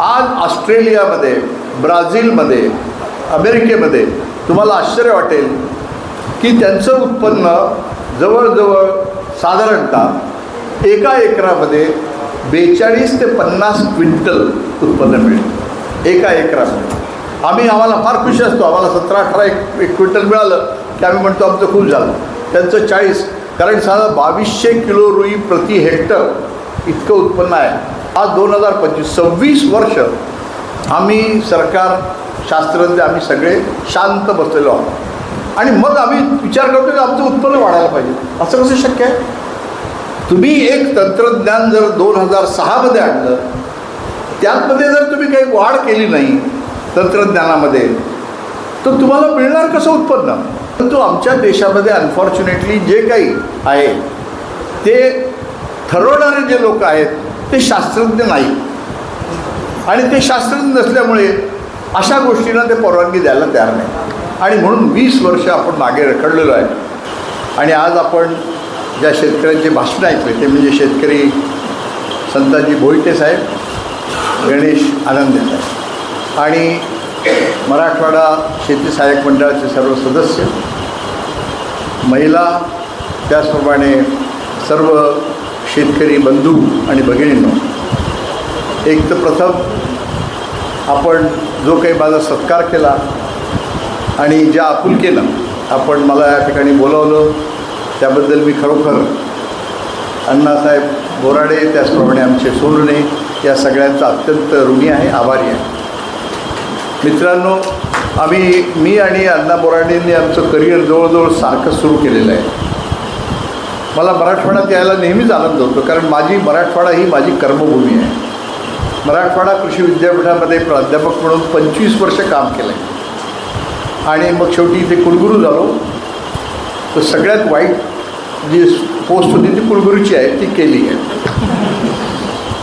आज ऑस्ट्रेलियामध्ये ब्राझीलमध्ये अमेरिकेमध्ये तुम्हाला आश्चर्य वाटेल की त्यांचं उत्पन्न जवळजवळ साधारणतः एका एकरामध्ये बेचाळीस ते पन्नास क्विंटल उत्पन्न मिळेल. एका एकरामध्ये. आम्ही आम्हाला फार खुशी असतो. आम्हाला सतरा अठरा एक एक क्विंटल मिळालं की आम्ही म्हणतो आमचं खूप झालं. त्यांचं चाळीस कारण साधारण बावीसशे किलो रुई प्रति हेक्टर इतकं उत्पन्न आहे. आज दोन हजार पंचवीस सव्वीस वर्ष आम्ही सरकार शास्त्रज्ञ आम्ही सगळे शांत बसलेलो आहोत. आणि मग आम्ही विचार करतो की आमचं उत्पन्न वाढायला पाहिजे. असं कसं शक्य आहे? तुम्ही एक तंत्रज्ञान जर दोन हजार सहामध्ये आणलं त्यातमध्ये जर तुम्ही काही वाढ केली नाही तंत्रज्ञानामध्ये तर तुम्हाला मिळणार कसं उत्पन्न? परंतु आमच्या देशामध्ये अनफॉर्च्युनेटली जे काही आहे ते ठरवणारे जे लोक आहेत ते शास्त्रज्ञ नाही. आणि ते शास्त्रज्ञ नसल्यामुळे अशा गोष्टींना ते परवानगी द्यायला तयार नाही. आणि म्हणून वीस वर्ष आपण मागे रखडलेलो आहे. आणि आज आपण ज्या शेतकऱ्यांचे भाषण ऐकले ते म्हणजे शेतकरी संताजी भोईटे साहेब गणेश आनंदे साहेब. आणि मराठवाडा शेती सहाय्यक मंडळाचे सर्व सदस्य महिला त्याचप्रमाणे सर्व शेतकरी बंधू आणि भगिनींनो एक तर प्रथम आपण जो काही माझा सत्कार केला आणि ज्या आपुलकीनं आपण मला या ठिकाणी बोलावलं त्याबद्दल मी खरोखर अण्णासाहेब बोराडे त्याचप्रमाणे आमचे सोनणे या सगळ्यांचा अत्यंत ऋणी आहे आभारी आहे. मित्रांनो आम्ही मी आणि अण्णा बोराडेंनी आमचं करिअर जवळजवळ सारखं सुरू केलेलं आहे. मला मराठवाड्यात यायला नेहमीच आनंद होतो कारण माझी मराठवाडा ही माझी कर्मभूमी आहे. मराठवाडा कृषी विद्यापीठामध्ये प्राध्यापक म्हणून पंचवीस वर्ष काम केलं आहे आणि मग शेवटी इथे कुलगुरू झालो. तर सगळ्यात वाईट जी पोस्ट होती ती कुलगुरूची आहे ती केली आहे.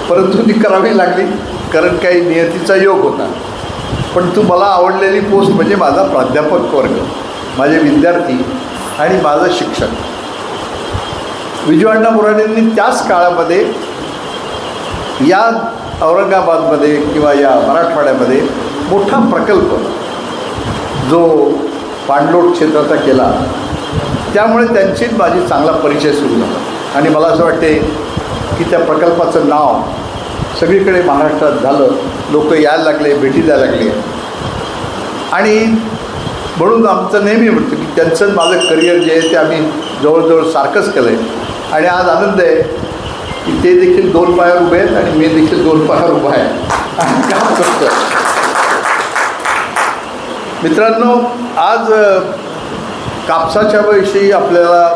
परंतु ती करावी लागली कारण काही नियतीचा योग होता. पण तू मला आवडलेली पोस्ट म्हणजे माझा प्राध्यापक वर्ग माझे विद्यार्थी आणि माझं शिक्षक. विजयअण्णा मुराडेंनी त्याच काळामध्ये या औरंगाबादमध्ये किंवा या मराठवाड्यामध्ये मोठा प्रकल्प जो पाणलोट क्षेत्राचा केला त्यामुळे त्यांचीच माझी चांगला परिचय सुरू झाला. आणि मला असं वाटते की त्या प्रकल्पाचं नाव सगळीकडे महाराष्ट्रात झालं लोक यायला लागले भेटी द्यायला लागले. आणि म्हणून आमचं नेहमी म्हणतो की त्यांचं माझं करिअर जे आहे ते आम्ही जवळजवळ सारखंच केलं आहे आणि आज आनंद आहे की ते देखील दोन पायावर उभे आहेत आणि मी देखील दोन पायावर उभा आहे. आणि काम करतो मित्रांनो आज कापसाच्या विषयी आपल्याला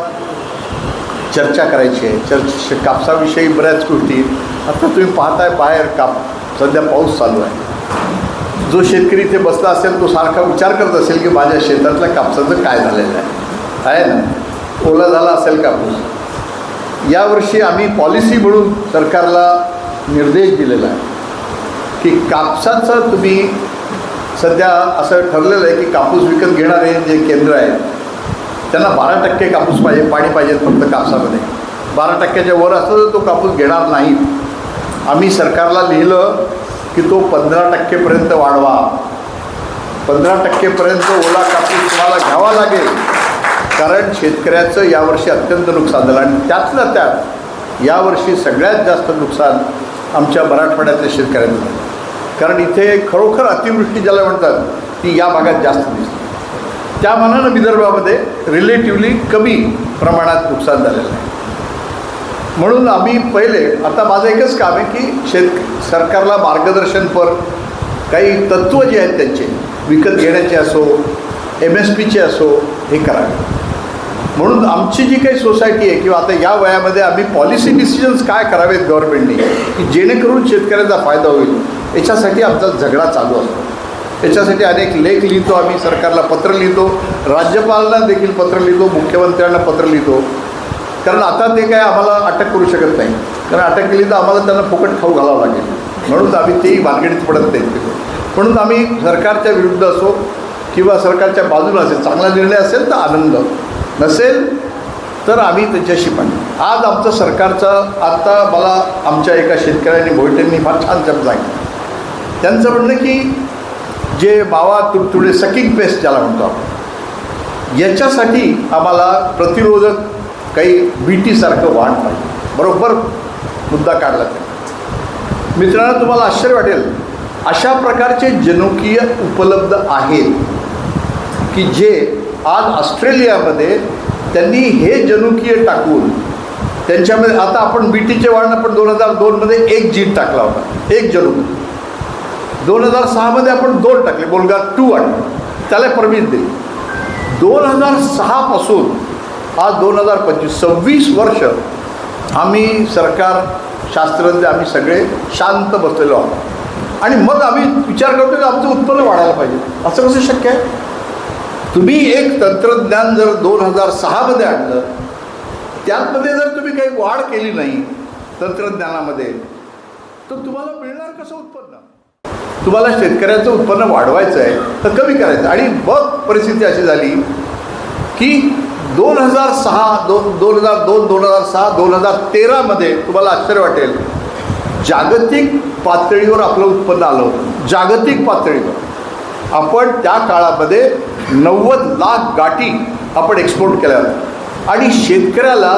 चर्चा करायची आहे. चर्च कापसाविषयी बऱ्याच गोष्टी. आता तुम्ही पाहताय बाहेर काप सध्या पाऊस चालू आहे. जो शेतकरी इथे बसला असेल तो सारखा विचार करत असेल की माझ्या शेतातल्या कापसाचं काय झालेलं आहे. आहे ना? ओला झाला असेल कापूस यावर्षी आम्ही पॉलिसी म्हणून सरकारला निर्देश दिलेला आहे की कापसाचं तुम्ही सध्या असं ठरलेलं आहे की कापूस विकत घेणारे जे केंद्र आहेत त्यांना बारा टक्के कापूस पाहिजे पाणी पाहिजे फक्त कापसामध्ये. बारा टक्क्याच्या वर असलं तर तो कापूस घेणार नाही. आम्ही सरकारला लिहिलं की तो पंधरा टक्केपर्यंत वाढवा. पंधरा टक्केपर्यंत ओला कापूस तुम्हाला घ्यावा लागेल. कारण शेतकऱ्याचं यावर्षी अत्यंत नुकसान झालं आणि त्यातलं त्यात यावर्षी सगळ्यात जास्त नुकसान आमच्या मराठवाड्यातल्या शेतकऱ्यांना झालं. कारण इथे खरोखर अतिवृष्टी ज्याला म्हणतात ती या भागात जास्त दिसते. त्या मानानं विदर्भामध्ये रिलेटिव्हली कमी प्रमाणात नुकसान झालेलं आहे. म्हणून आम्ही पहिले आता माझं एकच काम आहे की शेत सरकारला मार्गदर्शनपर काही तत्त्व जे आहेत त्यांचे विकत घेण्याचे असो एम एस पीचे असो हे करावे. म्हणून आमची जी काही सोसायटी आहे किंवा आता या वयामध्ये आम्ही पॉलिसी डिसिजन्स काय करावेत गव्हर्नमेंटने की जेणेकरून शेतकऱ्यांचा फायदा होईल याच्यासाठी आमचा झगडा चालू असतो. याच्यासाठी अनेक लेख लिहितो आम्ही सरकारला पत्र लिहितो राज्यपालांना देखील पत्र लिहितो मुख्यमंत्र्यांना पत्र लिहितो. कारण आता ते काय आम्हाला अटक करू शकत नाही. कारण अटक केली तर आम्हाला त्यांना फुकट खाऊ घालावं लागेल. म्हणून आम्ही तेही भानगडीत पडत नाही. म्हणून आम्ही सरकारच्या विरुद्ध असो किंवा सरकारच्या बाजूला असेल चांगला निर्णय असेल तर आनंद. नसेल तर आम्ही त्याच्याशी पण. आज आमचं सरकारचं आत्ता मला आमच्या एका शेतकऱ्यांनी भोईटेंनी फार छान शब्द सांगितलं. त्यांचं म्हणणं की जे मावा तुडतुडे सकिंग पेस्ट ज्याला म्हणतो आपण याच्यासाठी आम्हाला प्रतिरोधक काही बी टीसारखं वाण पाहिजे. बरोबर मुद्दा काढला ते मित्रांनो तुम्हाला आश्चर्य वाटेल अशा प्रकारचे जनुकीय उपलब्ध आहेत की जे आज ऑस्ट्रेलियामध्ये त्यांनी हे जनुकीय टाकून त्यांच्यामध्ये आता आपण बीटीचे वाढणं आपण दोन हजार दोनमध्ये एक जीन टाकला होता. एक जनुक. दोन हजार सहामध्ये आपण दोन टाकले बोलगा टू आणलं त्याला परमिट दिली. दोन हजार सहापासून आज दोन हजार पंचवीस सव्वीस वर्ष आम्ही सरकार शास्त्रज्ञ आम्ही सगळे शांत बसलेलो आहोत. आणि मग आम्ही विचार करतो की आमचं उत्पन्न वाढायला पाहिजे. असं कसं शक्य आहे? तुम्ही एक तंत्रज्ञान जर दोन हजार सहामध्ये आणलं त्यामध्ये जर तुम्ही काही वाढ केली नाही तंत्रज्ञानामध्ये तर तुम्हाला मिळणार कसं उत्पन्न? तुम्हाला शेतकऱ्याचं उत्पन्न वाढवायचं आहे तर कमी करायचं आणि मग परिस्थिती अशी झाली की दोन हजार सहा दोन दोन हजार दोन दोन हजार सहा दोन हजार तेरामध्ये तुम्हाला आश्चर्य वाटेल. जागतिक पातळीवर आपलं उत्पन्न आलं होतं. जागतिक पातळीवर. आपण त्या काळामध्ये नव्वद लाख गाठी आपण एक्सपोर्ट केल्या. होत्या आणि शेतकऱ्याला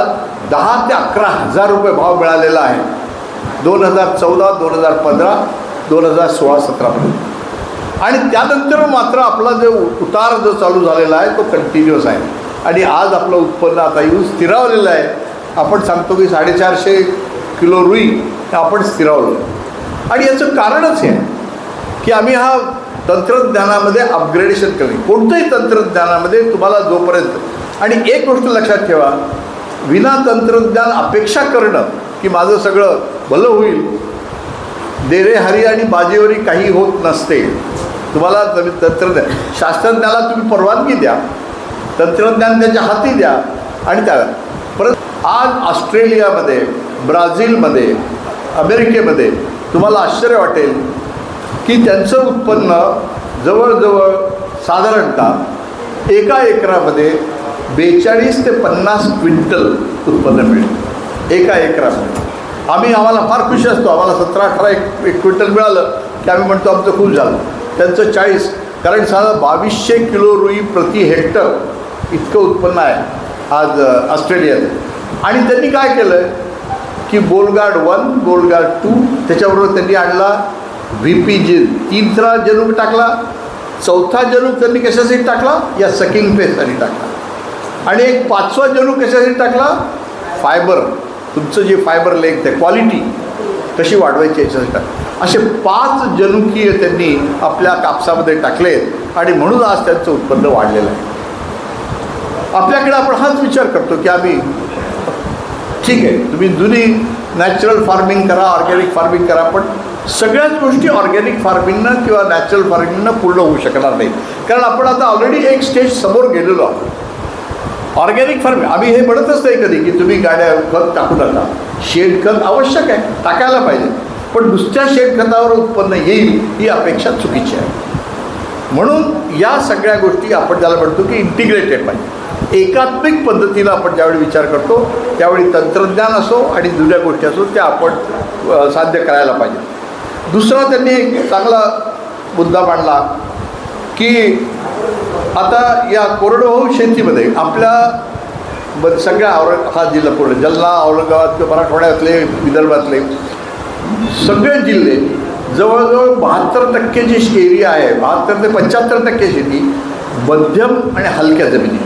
दहा ते अकरा हजार रुपये भाव मिळालेला आहे. दोन हजार चौदा दोन हजार पंधरा दोन हजार सोळा सतरापर्यंत आणि त्यानंतर मात्र आपला जो उतार जो चालू झालेला आहे तो कंटिन्युअस आहे. आणि आज आपलं उत्पन्न आता येऊन स्थिरावलेलं आहे. आपण सांगतो की साडेचारशे किलो रुई हे आपण स्थिरावलं. आणि याचं कारणच आहे की आम्ही हा तंत्रज्ञानामध्ये अपग्रेडेशन करणे. कोणतंही तंत्रज्ञानामध्ये तुम्हाला जोपर्यंत आणि एक गोष्ट लक्षात ठेवा विना तंत्रज्ञान अपेक्षा करणं की माझं सगळं भलं होईल देरेहारी आणि बाजीवरी काही होत नसते. तुम्हाला तुम्ही तंत्रज्ञान शास्त्रज्ञाला तुम्ही परवानगी द्या तंत्रज्ञान त्याच्या हाती द्या आणि त्या परत आज ऑस्ट्रेलियामध्ये ब्राझीलमध्ये अमेरिकेमध्ये तुम्हाला आश्चर्य वाटेल की त्यांचं उत्पन्न जवळजवळ साधारणतः एका एकरामध्ये बेचाळीस ते पन्नास क्विंटल उत्पन्न मिळेल. एका एकरामध्ये. आम्ही आम्हाला फार खुशी असतो. आम्हाला सतरा अठरा एक एक क्विंटल मिळालं की आम्ही म्हणतो आमचं खूप झालं. त्यांचं चाळीस. कारण साधा बावीसशे किलो रुई प्रति हेक्टर इतकं उत्पन्न आहे आज ऑस्ट्रेलियात आणि त्यांनी काय केलं की बोलगार्ड वन बोलगार्ड टू त्याच्याबरोबर त्यांनी आणला व्ही पी जी तिसरा जनुक टाकला चौथा जनुक त्यांनी कशासाठी टाकला? या सकिंग पेस्टसाठी टाकला. आणि एक पाचवा जनुक कशासाठी टाकला? फायबर. तुमचं जे फायबर लेंथ आहे क्वालिटी कशी वाढवायची याच्यासाठी टाक असे पाच जनुकीय त्यांनी आपल्या कापसामध्ये टाकले आणि म्हणून आज त्यांचं उत्पन्न वाढलेलं आहे. आपल्याकडे आपण हाच विचार करतो की आम्ही ठीक आहे तुम्ही जुनी नॅचरल फार्मिंग करा ऑर्गॅनिक फार्मिंग करा पण सगळ्याच गोष्टी ऑर्गॅनिक फार्मिंगनं किंवा नॅचरल फार्मिंगनं पूर्ण होऊ शकणार नाही कारण आपण आता ऑलरेडी एक स्टेज समोर गेलेलो आहोत. ऑर्गॅनिक फार्मिंग आम्ही हे म्हणतच नाही कधी की तुम्ही गाड्या खत टाकू नका. शेणखत आवश्यक आहे टाकायला पाहिजे. पण नुसत्या शेणखतावर उत्पन्न येईल ही अपेक्षा चुकीची आहे. म्हणून या सगळ्या गोष्टी आपण ज्याला म्हणतो की इंटिग्रेटेड पाहिजे. एकात्मिक पद्धतीनं आपण ज्यावेळी विचार करतो त्यावेळी तंत्रज्ञान असो आणि जुन्या गोष्टी असो त्या आपण साध्य करायला पाहिजे. दुसरा त्यांनी एक चांगला मुद्दा मांडला की आता या कोरडवाहू शेतीमध्ये आपल्या ब सगळ्या औरंग हा जिल्हा पूर्ण जालना औरंगाबाद किंवा मराठवाड्यातले विदर्भातले सगळे जिल्हे जवळजवळ बहात्तर टक्के जी एरिया आहे बहात्तर ते पंच्याहत्तर टक्के शेती मध्यम आणि हलक्या जमिनी.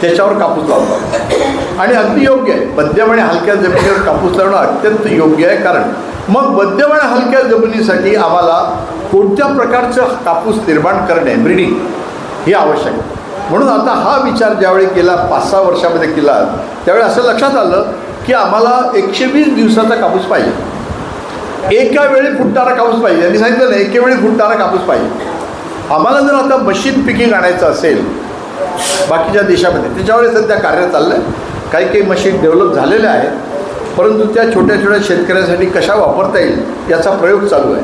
त्याच्यावर कापूस लावतात. आणि अगदी योग्य आहे. मध्यम आणि हलक्या जमिनीवर कापूस लावणं अत्यंत योग्य आहे. कारण मग मध्यम आणि हलक्या जमिनीसाठी आम्हाला कोणत्या प्रकारचं कापूस निर्माण करणे ब्रिडिंग हे आवश्यक. आहे म्हणून आता हा विचार ज्यावेळी केला पाच सहा वर्षामध्ये केला त्यावेळी असं लक्षात आलं की आम्हाला एकशे वीस दिवसाचा कापूस पाहिजे. एका वेळी फुटणारा कापूस पाहिजे. यांनी सांगितलं ना एके वेळी फुटणारा कापूस पाहिजे. आम्हाला जर आता मशीन पिकिंग आणायचं असेल बाकीच्या देशामध्ये त्याच्यावर सध्या कार्य चाललं आहे काही काही मशीन डेव्हलप झालेल्या आहेत. परंतु त्या छोट्या छोट्या शेतकऱ्यासाठी कशा वापरता येईल याचा प्रयोग चालू आहे.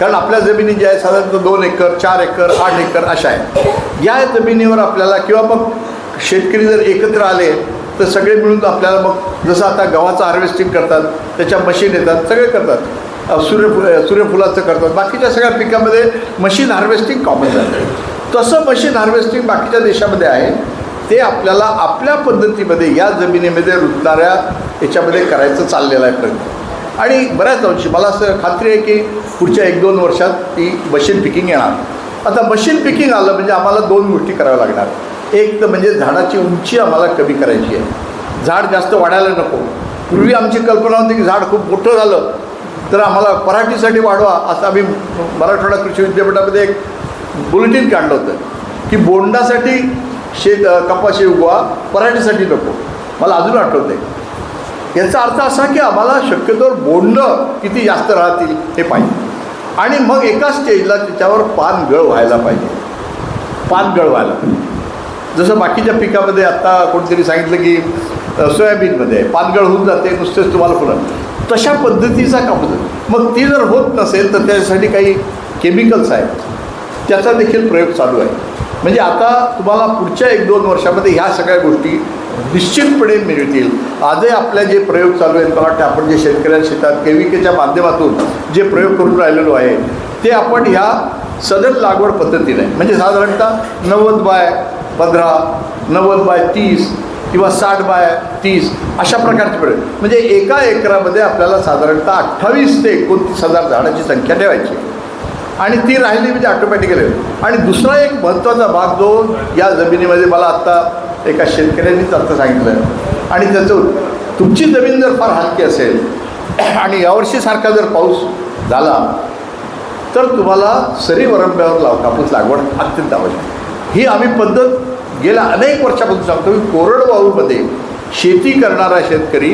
कारण आपल्या जमिनी ज्या आहेत साधारणतः दोन एकर चार एकर आठ एकर अशा आहेत. या जमिनीवर आपल्याला किंवा मग शेतकरी जर एकत्र आले तर सगळे मिळून आपल्याला मग जसं आता गव्हाचं हार्वेस्टिंग करतात त्याच्या मशीन येतात सगळे करतात. सूर्यफु सूर्यफुलाचं करतात. बाकीच्या सगळ्या पिकामध्ये मशीन हार्वेस्टिंग कॉमन झालं तसं मशीन हार्वेस्टिंग बाकीच्या देशामध्ये आहे. ते आपल्याला आपल्या पद्धतीमध्ये या जमिनीमध्ये रुजणाऱ्या याच्यामध्ये करायचं चाललेलं आहे प्रयत्न. आणि बऱ्याच अंशी मला असं खात्री आहे की पुढच्या एक दोन वर्षात ती मशीन पिकिंग येणार. आता मशीन पिकिंग आलं म्हणजे आम्हाला दोन गोष्टी कराव्या लागणार. एक तर म्हणजे झाडाची उंची आम्हाला कमी करायची आहे. झाड जास्त वाढायला नको. पूर्वी आमची कल्पना होती की झाड खूप मोठं झालं तर आम्हाला पराठीसाठी वाढवा असं आम्ही मराठवाडा कृषी विद्यापीठामध्ये एक बुलेटिन काढलं होतं की बोंडासाठी शेत कपाशी उगवा पराठीसाठी नको. मला अजून आठवतं आहे याचा अर्थ असा की आम्हाला शक्यतोवर बोंडं किती जास्त राहतील हे पाहिजे. आणि मग एका स्टेजला त्याच्यावर पान गळ व्हायला पाहिजे. पान गळ व्हायला पाहिजे. जसं बाकीच्या पिकामध्ये आत्ता कोणतरी सांगितलं की सोयाबीनमध्ये पानगळ होऊन जाते नुसतेच तुम्हाला फुलं. तशा पद्धतीचा कापूस. मग ती जर होत नसेल तर त्याच्यासाठी काही केमिकल्स आहेत. त्याचा देखील प्रयोग चालू आहे. म्हणजे आता तुम्हाला पुढच्या एक दोन वर्षामध्ये ह्या सगळ्या गोष्टी निश्चितपणे मिळतील. आजही आपल्या जे प्रयोग चालू आहेत मला वाटतं आपण जे शेतकऱ्यांच्या शेतात केविकेच्या माध्यमातून जे प्रयोग करून राहिलेलो आहे ते आपण ह्या सदन लागवड पद्धतीने म्हणजे साधारणतः नव्वद बाय पंधरा नव्वद बाय तीस किंवा साठ बाय तीस अशा प्रकारचे प्रयोग. म्हणजे एका एकरामध्ये आपल्याला साधारणतः अठ्ठावीस ते एकोणतीस हजार झाडाची संख्या ठेवायची आणि ती राहिली म्हणजे ऑटोमॅटिकली आणि दुसरा एक महत्त्वाचा भाग जो या जमिनीमध्ये मला आत्ता एका शेतकऱ्यांनीच आत्ता सांगितलं आणि त्याचं तुमची जमीन जर फार हलकी असेल आणि यावर्षीसारखा जर पाऊस झाला तर तुम्हाला सरी वरंब्यावर लाव कापूस लागवड अत्यंत आवश्यक. ही आम्ही पद्धत गेल्या अनेक वर्षापासून सांगतो की कोरडवाहूमध्ये शेती करणारा शेतकरी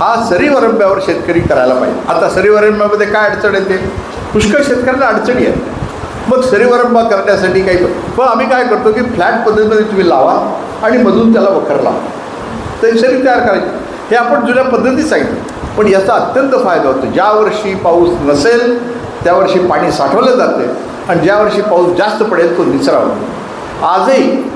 हा सरी वरंब्यावर शेतकरी करायला पाहिजे. आता सरी वरंब्यामध्ये काय अडचण येते? पुष्कळ शेतकऱ्यांना अडचणी आहेत. मग सरीवरंबा करण्यासाठी काही पण आम्ही काय करतो की फ्लॅट पद्धतीमध्ये तुम्ही लावा आणि मधून त्याला वखर लावा. तर शरीर तयार करायची. हे आपण जुन्या पद्धतीत सांगितलं. पण याचा अत्यंत फायदा होतो. ज्या वर्षी पाऊस नसेल त्या वर्षी पाणी साठवलं जाते आणि ज्या वर्षी पाऊस जास्त पडेल तो निचरा होतो. आजही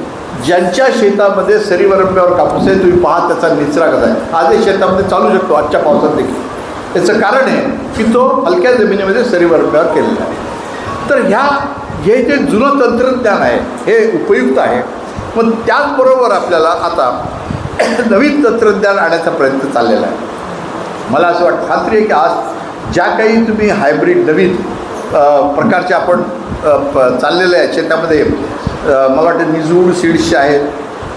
ज्यांच्या शेतामध्ये सरीवरंब्यावर कापूस आहे तुम्ही पहा त्याचा निचरा कसा आहे. आजही शेतामध्ये चालू शकतो. आजच्या पावसात देखील. याचं कारण आहे की तो हलक्या जमिनीमध्ये सरीवरंब्यावर केलेला आहे. तर ह्या हे जे जुनं तंत्रज्ञान आहे हे उपयुक्त आहे. मग त्याचबरोबर आपल्याला आता नवीन तंत्रज्ञान आणण्याचा प्रयत्न चाललेला आहे. मला असं वाटतं खात्री आहे की आज ज्या काही तुम्ही हायब्रिड नवीन प्रकारचे आपण प- चाललेले आहेत शेतामध्ये मला वाटतं निजूड सीड्सचे आहेत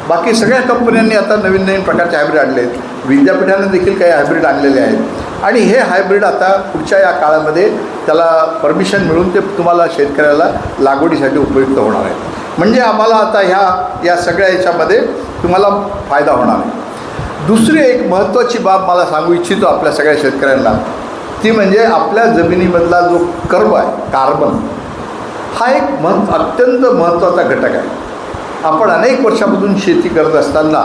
बाकी सगळ्या कंपन्यांनी आता नवीन नवीन प्रकारचे हायब्रिड आणले आहेत विद्यापीठाने देखील काही हायब्रिड आणलेले आहेत. आणि हे हायब्रिड आता पुढच्या या काळामध्ये त्याला परमिशन मिळून ते तुम्हाला शेतकऱ्याला लागवडीसाठी उपयुक्त होणार आहे. म्हणजे आम्हाला आता ह्या या सगळ्या याच्यामध्ये तुम्हाला फायदा होणार आहे. दुसरी एक महत्त्वाची बाब मला सांगू इच्छितो आपल्या सगळ्या शेतकऱ्यांना. ती म्हणजे आपल्या जमिनीमधला जो कर्ब आहे कार्बन हा एक मह अत्यंत महत्त्वाचा घटक आहे. आपण अनेक वर्षापासून शेती करत असताना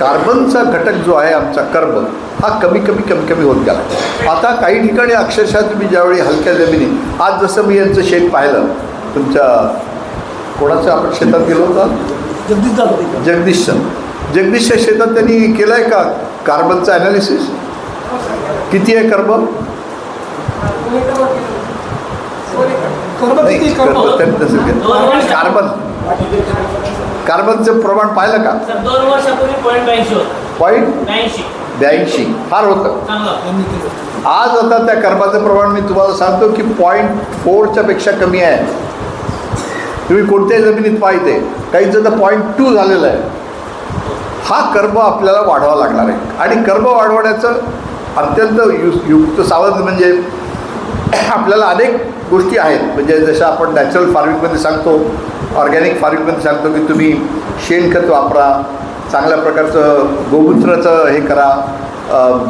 कार्बनचा घटक जो आहे आमचा कर्ब हा कमी कमी कमी कमी होत गेला. आता काही ठिकाणी अक्षरशः तुम्ही ज्यावेळी हलक्या जमिनी आज जसं मी यांचं शेत पाहिलं तुमच्या कोणाचं आपण शेतात गेलो होतं? जगदीशचं जगदीशच्या शेतात त्यांनी केलं आहे का कार्बनचं ॲनालिसिस किती आहे कर्ब? कार्बन. कार्बनचं प्रमाण पाहिलं का? सर दोन वर्षापूर्वी पॉईंट ब्याऐंशी होतं. पॉईंट ब्याऐंशी. ब्याऐंशी. फार होतं. चांगलं आज आता त्या कर्बाचं प्रमाण मी तुम्हाला सांगतो की पॉईंट फोरच्या पेक्षा कमी आहे. तुम्ही कोणत्याही जमिनीत पाहिजे काहींचं तर पॉईंट टू झालेलं आहे. हा कर्ब आपल्याला वाढवावा लागणार आहे. आणि कर्ब वाढवण्याचं अत्यंत यु युक्त सावध म्हणजे आपल्याला अनेक गोष्टी आहेत. म्हणजे जसं आपण नॅचरल फार्मिंगमध्ये सांगतो ऑर्गॅनिक फार्मिंगमध्ये सांगतो की तुम्ही शेणखत वापरा चांगल्या प्रकारचं गोमूत्राचं हे करा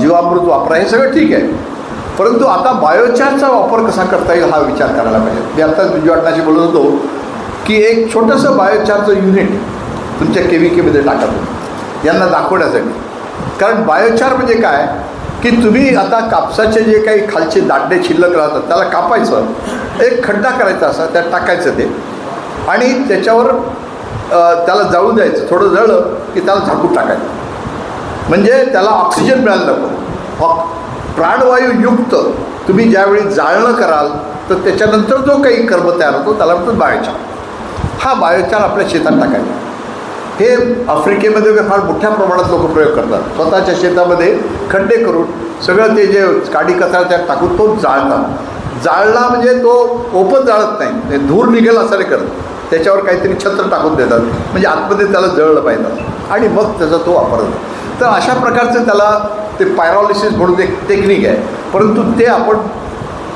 जीवामृत वापरा हे सगळं ठीक आहे. परंतु आता बायोचारचा वापर कसा करता येईल हा विचार करायला पाहिजे. मी आत्ताच बिजवाटणाशी बोलत होतो की एक छोटंसं बायोचारचं युनिट तुमच्या के केमध्ये टाका यांना दाखवण्यासाठी. कारण बायोचार म्हणजे काय? की तुम्ही आता कापसाचे जे काही खालचे दांडे शिल्लक राहतात त्याला कापायचं. एक खड्डा करायचा असा त्यात टाकायचं ते. आणि त्याच्यावर त्याला जळू द्यायचं थोडं जळलं की त्याला झाकून टाकायचं. म्हणजे त्याला ऑक्सिजन मिळायला नको. ऑक प्राणवायूयुक्त तुम्ही ज्यावेळी जाळणं कराल तर त्याच्यानंतर जो काही कर्म तयार होतो त्याला म्हणतो बायोचार. हा बायोचार आपल्या शेतात टाकायचा. हे आफ्रिकेमध्ये वगैरे फार मोठ्या प्रमाणात लोक प्रयोग करतात. स्वतःच्या शेतामध्ये खड्डे करून सगळं ते जे काडी कचरा त्यात टाकून तो जाळतात. जाळला म्हणजे तो ओपन जाळत नाही. म्हणजे धूर निघेल असं नाही करत त्याच्यावर काहीतरी छत्र टाकून देतात. म्हणजे आतमध्ये त्याला जळलं पाहिजे. आणि मग त्याचा तो वापरतात तर अशा प्रकारचं त्याला ते पायरॉलिसिस म्हणून एक टेक्निक आहे. परंतु ते आपण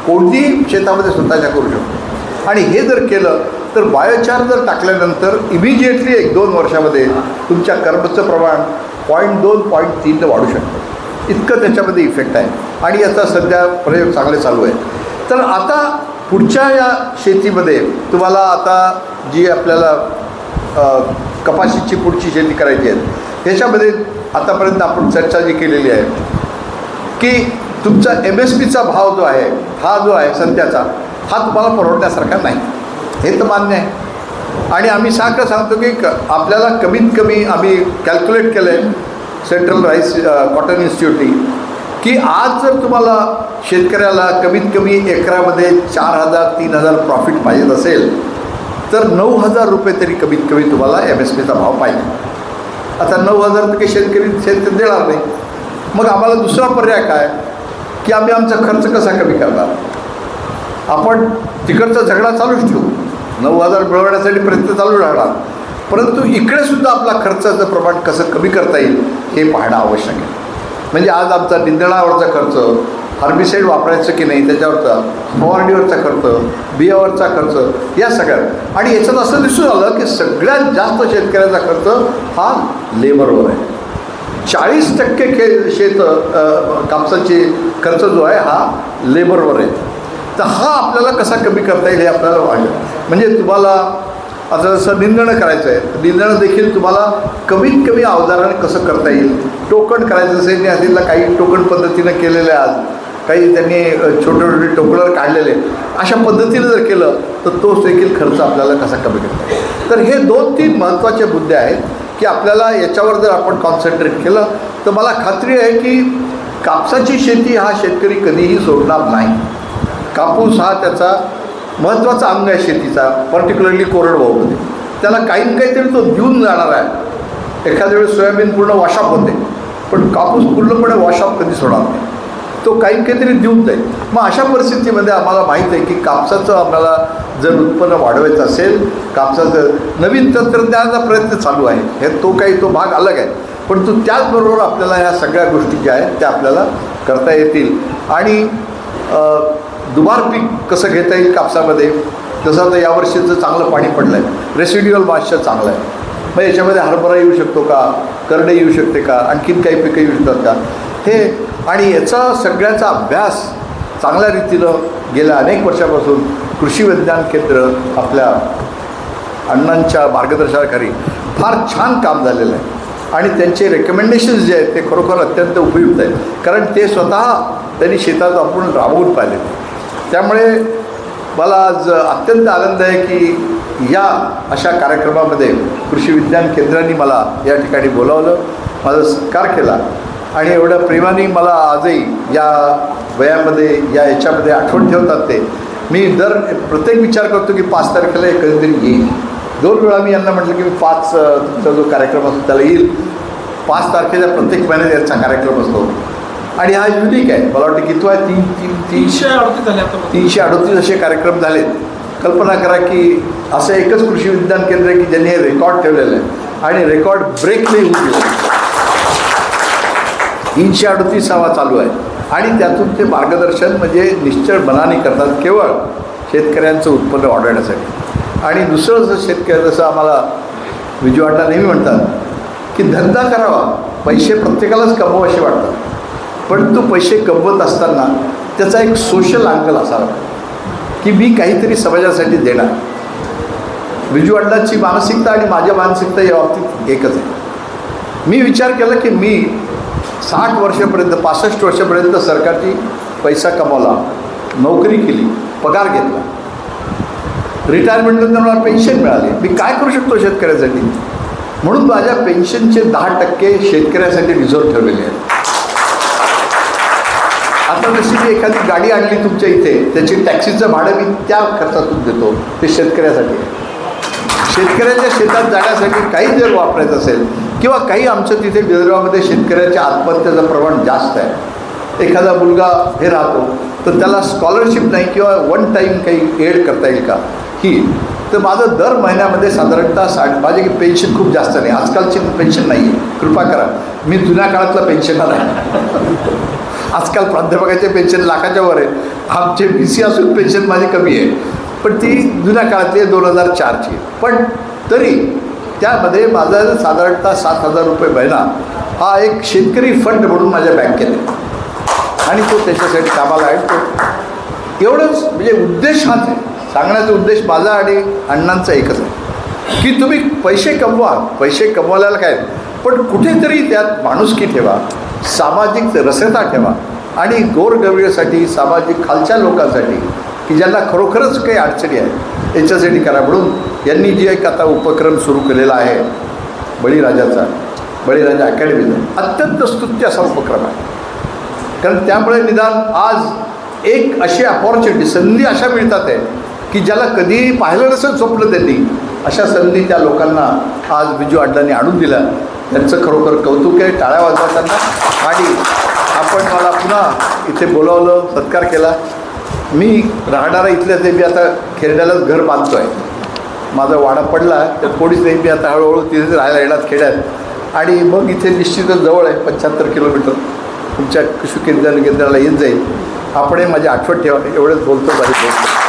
कोणतीही शेतामध्ये स्वतःच्या करू शकतो. आणि हे जर केलं तर बायोचार जर टाकल्यानंतर इमिजिएटली एक दोन वर्षामध्ये तुमच्या कर्मचं प्रमाण पॉईंट दोन पॉईंट तीन वाढू शकतं. इतकं त्याच्यामध्ये इफेक्ट आहे. आणि याचा सध्या प्रयोग चांगले चालू आहे तर आता पुढच्या या शेतीमध्ये तुम्हाला आता जी आपल्याला कपाशीची पुढची शेती करायची आहे ह्याच्यामध्ये आतापर्यंत आपण चर्चा जी केलेली आहे की तुमचा एम एस पीचा भाव जो आहे हा जो आहे सध्याचा हा तुम्हाला परवडण्यासारखा नाही. हे तर मान्य आहे. आणि आम्ही सारखं सांगतो की क आपल्याला कमीत कमी आम्ही कॅल्क्युलेट केलं आहे सेंट्रल राईस कॉटन इन्स्टिट्यूटनी की आज जर तुम्हाला शेतकऱ्याला कमीत कमी एकरामध्ये चार हजार तीन हजार प्रॉफिट पाहिजे असेल तर नऊ हजार रुपये तरी कमीत कमी तुम्हाला एम एस पीचा भाव पाहिजे. आता नऊ हजार तर काही शेतकरी शेत देणार नाही. मग आम्हाला दुसरा पर्याय काय? की आम्ही आमचा खर्च कसा कमी करणार? आपण तिकडचा झगडा चालूच ठेवू. नऊ हजार मिळवण्यासाठी प्रयत्न चालू राहणार. परंतु इकडे सुद्धा आपला खर्चाचं प्रमाण कसं कमी करता येईल हे पाहणं आवश्यक आहे. म्हणजे आज आमचा निंदणावरचा खर्च हर्बिसाईड वापरायचं की नाही त्याच्यावरचा फवारणीवरचा खर्च बियावरचा खर्च या सगळ्यात. आणि याच्यात असं दिसून आलं की सगळ्यात जास्त शेतकऱ्याचा खर्च हा लेबरवर आहे. चाळीस टक्के खे शेत कापसाचे कापसाची खर्च जो आहे हा लेबरवर आहे. तर हा आपल्याला कसा कमी करता येईल हे आपल्याला वाटेल म्हणजे तुम्हाला आता जसं निंदणं करायचं आहे तर निंदणं देखील तुम्हाला कमीत कमी अवजाराने कसं करता येईल? टोकण करायचं असेल असेल काही टोकण पद्धतीनं केलेलं आहे आज. काही त्यांनी छोटे छोटे टोकणं काढलेले. अशा पद्धतीनं जर केलं तर तोच देखील खर्च आपल्याला कसा कमी करता येईल? तर हे दोन तीन महत्त्वाचे मुद्दे आहेत की आपल्याला याच्यावर जर आपण कॉन्सन्ट्रेट केलं तर मला खात्री आहे की कापसाची शेती हा शेतकरी कधीही सोडणार नाही. कापूस हा त्याचा महत्त्वाचा अंग आहे शेतीचा पर्टिक्युलरली कोरडवाहूमध्ये त्याला काही ना काहीतरी तो देऊन जाणार आहे. एखाद्या वेळेस सोयाबीन पूर्ण वॉशअप होते. पण कापूस पूर्णपणे वॉशअप कधी सोडणार नाही. तो काही काहीतरी देऊन जाईल. मग अशा परिस्थितीमध्ये आम्हाला माहीत आहे की कापसाचं आम्हाला जर उत्पन्न वाढवायचं असेल कापसाचं नवीन तंत्रज्ञानाचा प्रयत्न चालू आहे. हे तो काही तो भाग अलग आहे. पण तो त्याचबरोबर आपल्याला ह्या सगळ्या गोष्टी ज्या आहेत त्या आपल्याला करता येतील. आणि दुबार पीक कसं घेता येईल कापसामध्ये? जसं आता यावर्षीचं चांगलं पाणी पडलं आहे रेसिड्युअल मॉइश्चर चांगलं आहे मग याच्यामध्ये हरभरा येऊ शकतो का? करडे येऊ शकते का? आणखीन काही पिकं येऊ शकतात का? हे आणि याचा सगळ्याचा अभ्यास चांगल्या रीतीनं गेल्या अनेक वर्षापासून कृषी विज्ञान केंद्र आपल्या अण्णांच्या मार्गदर्शनाखाली फार छान काम झालेलं आहे. आणि त्यांचे रेकमेंडेशन्स जे आहेत ते खरोखर अत्यंत उपयुक्त आहेत. कारण ते स्वतः त्यांनी शेतात आपण राबवून पाहिले त्यामुळे मला आज अत्यंत आनंद आहे की या अशा कार्यक्रमामध्ये कृषी विज्ञान केंद्रांनी मला या ठिकाणी बोलावलं माझा सत्कार केला. आणि एवढ्या प्रेमाने मला आजही या वयामध्ये या याच्यामध्ये आठवण ठेवतात ते. मी दर प्रत्येक विचार करतो की पाच तारखेला हे कधीतरी येईल. दोन वेळा मी यांना म्हटलं की मी पाच तुमचा जो कार्यक्रम असतो त्याला येईल. पाच तारखेला प्रत्येक महिन्यात याचा कार्यक्रम असतो. आणि हा युनिक आहे. मला वाटतं किती आहे तीन तीन तीनशे अडतीस झाले आता तीनशे अडतीस असे कार्यक्रम झालेत. कल्पना करा की असं एकच कृषी विज्ञान केंद्र आहे की ज्यांनी हे रेकॉर्ड ठेवलेलं आहे. आणि रेकॉर्ड ब्रेक नाही होऊ दिलं. तीनशे अडतीसावा चालू आहे. आणि त्यातून ते मार्गदर्शन म्हणजे निश्चळ मनाने करतात. केवळ शेतकऱ्यांचं उत्पन्न वाढवण्यासाठी. आणि दुसरं जसं शेतकरी जसं आम्हाला विजयवाटा नेहमी म्हणतात की धंदा करावा. पैसे प्रत्येकालाच कमवावेसे वाटतात. पण तो पैसे कमवत असताना त्याचा एक सोशल अँगल असावा की मी काहीतरी समाजासाठी देणार. विजू अड्डाची मानसिकता आणि माझ्या मानसिकता या बाबतीत एकच आहे. मी विचार केला की मी साठ वर्षापर्यंत पासष्ट वर्षापर्यंत सरकारची पैसा कमावला नोकरी केली पगार घेतला. रिटायरमेंटनंतर मला पेन्शन मिळाली. मी काय करू शकतो शेतकऱ्यासाठी? म्हणून माझ्या पेन्शनचे दहा टक्के शेतकऱ्यासाठी रिझर्व ठेवलेले आहेत. आता जशी मी एखादी गाडी आणली तुमच्या इथे त्याची टॅक्सीचं भाडं मी त्या खर्चातून देतो ते शेतकऱ्यासाठी. शेतकऱ्याच्या शेतात जाण्यासाठी काही जर वापरायचं असेल किंवा काही आमचं तिथे विदर्भामध्ये शेतकऱ्याच्या आत्महत्येचं प्रमाण जास्त आहे. एखादा मुलगा हे राहतो तर त्याला स्कॉलरशिप नाही किंवा वन टाईम काही एड करता येईल का? ही. तर माझं दर महिन्यामध्ये साधारणतः साठ माझी पेन्शन खूप जास्त नाही आजकालची पेन्शन नाही आहे कृपा करा. मी जुन्या काळातला पेन्शनर आहे. आजकाल प्राध्यापकाचे पेन्शन लाखाच्या वर आहे. आमचे बी सी असून पेन्शन माझी कमी आहे. पण ती जुन्या काळातली आहे दोन हजार चारची पण तरी त्यामध्ये माझा साधारणतः सात हजार रुपये महिना हा एक शेतकरी फंड म्हणून माझ्या बँकेत आहे. आणि तो त्याच्यासाठी कामाला आहे. तो एवढंच म्हणजे उद्देश हाच आहे. सांगण्याचा उद्देश माझा आणि अण्णांचा एकच आहे. की तुम्ही पैसे कमवा. पैसे कमवायला काय? पण कुठेतरी त्यात माणुसकी ठेवा. सामाजिक रसता ठेवा. आणि गोरगरिबासाठी सामाजिक खालच्या लोकांसाठी की ज्यांना खरोखरच काही अडचणी आहेत याच्यासाठी करा. म्हणून यांनी जी एक आता उपक्रम सुरू केलेला आहे बळीराजाचा बळीराजा अकॅडमीचा अत्यंत स्तुत्य असा उपक्रम आहे. कारण त्यामुळे निदान आज एक अशी अपॉर्च्युनिटी संधी अशा मिळतात आहे की ज्याला कधीही पाहिलं नसेल स्वप्न त्यांनी अशा संधी त्या लोकांना आज बिजू अड्डाने आणून दिल्या. त्यांचं खरोखर कौतुक आहे. टाळ्या वाजवताना आणि आपण मला पुन्हा इथे बोलावलं सत्कार केला. मी राहणारा इथल्या मी आता खेरड्यालाच घर बांधतो आहे माझा वाडा पडला तर कोणीच नाही मी आता हळूहळू तिथे राहायला येणार खेड्यात. आणि मग इथे निश्चितच जवळ आहे पंच्याहत्तर किलोमीटर. तुमच्या कृषी केंद्र केंद्राला येत जाईल. आपणही माझी आठवण ठेवा. एवढंच बोलतो माझी बोलतो.